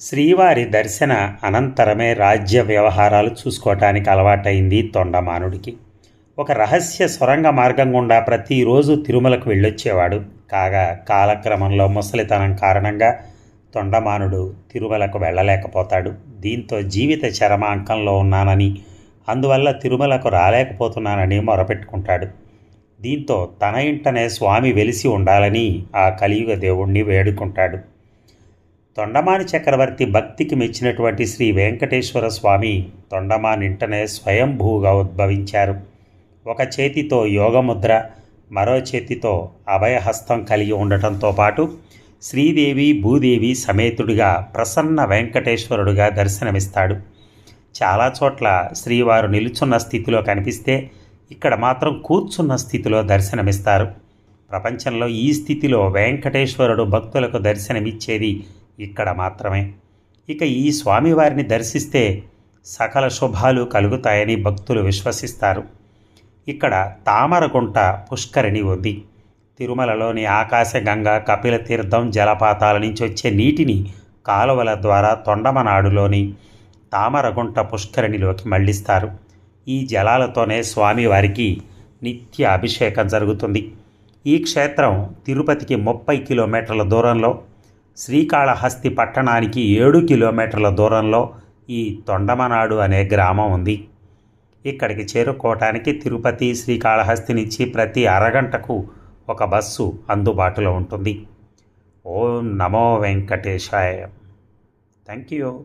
శ్రీవారి దర్శన అనంతరమే రాజ్య వ్యవహారాలు చూసుకోవటానికి అలవాటైంది తొండమానుడికి. ఒక రహస్య సొరంగ మార్గం గుండా ప్రతిరోజు తిరుమలకు వెళ్ళొచ్చేవాడు. కాగా కాలక్రమంలో ముసలితనం కారణంగా తొండమానుడు తిరుమలకు వెళ్ళలేకపోతాడు. దీంతో జీవిత చరమాంకంలో ఉన్నానని అందువల్ల తిరుమలకు రాలేకపోతున్నానని మొరపెట్టుకుంటాడు. దీంతో తన ఇంటనే స్వామి వెలిసి ఉండాలని ఆ కలియుగ దేవుణ్ణి వేడుకుంటాడు. తొండమాని చక్రవర్తి భక్తికి మెచ్చినటువంటి శ్రీ వెంకటేశ్వర స్వామి తొండమానింటనే స్వయంభూగా ఉద్భవించారు. ఒక చేతితో యోగముద్ర మరో చేతితో అభయహస్తం కలిగి ఉండటంతో పాటు శ్రీదేవి భూదేవి సమేతుడిగా ప్రసన్న వెంకటేశ్వరుడుగా దర్శనమిస్తాడు. చాలా చోట్ల శ్రీవారు నిలుచున్న స్థితిలో కనిపిస్తే ఇక్కడ మాత్రం కూర్చున్న స్థితిలో దర్శనమిస్తారు. ప్రపంచంలో ఈ స్థితిలో వెంకటేశ్వరుడు భక్తులకు దర్శనమిచ్చేది ఇక్కడ మాత్రమే. ఇక ఈ స్వామివారిని దర్శిస్తే సకల శుభాలు కలుగుతాయని భక్తులు విశ్వసిస్తారు. ఇక్కడ తామరగుంట పుష్కరిణి ఉంది. తిరుమలలోని ఆకాశగంగా కపిల తీర్థం జలపాతాల నుంచి వచ్చే నీటిని కాలువల ద్వారా తొండమనాడులోని తామరగుంట పుష్కరిణిలోకి మళ్ళిస్తారు. ఈ జలాలతోనే స్వామివారికి నిత్య అభిషేకం జరుగుతుంది. ఈ క్షేత్రం తిరుపతికి ముప్పై కిలోమీటర్ల దూరంలో శ్రీకాళహస్తి పట్టణానికి ఏడు కిలోమీటర్ల దూరంలో ఈ తొండమనాడు అనే గ్రామం ఉంది. ఇక్కడికి చేరుకోవటానికి తిరుపతి శ్రీకాళహస్తి నుంచి ప్రతి అరగంటకు ఒక బస్సు అందుబాటులో ఉంటుంది. ఓం నమో వెంకటేశాయ. Thank you.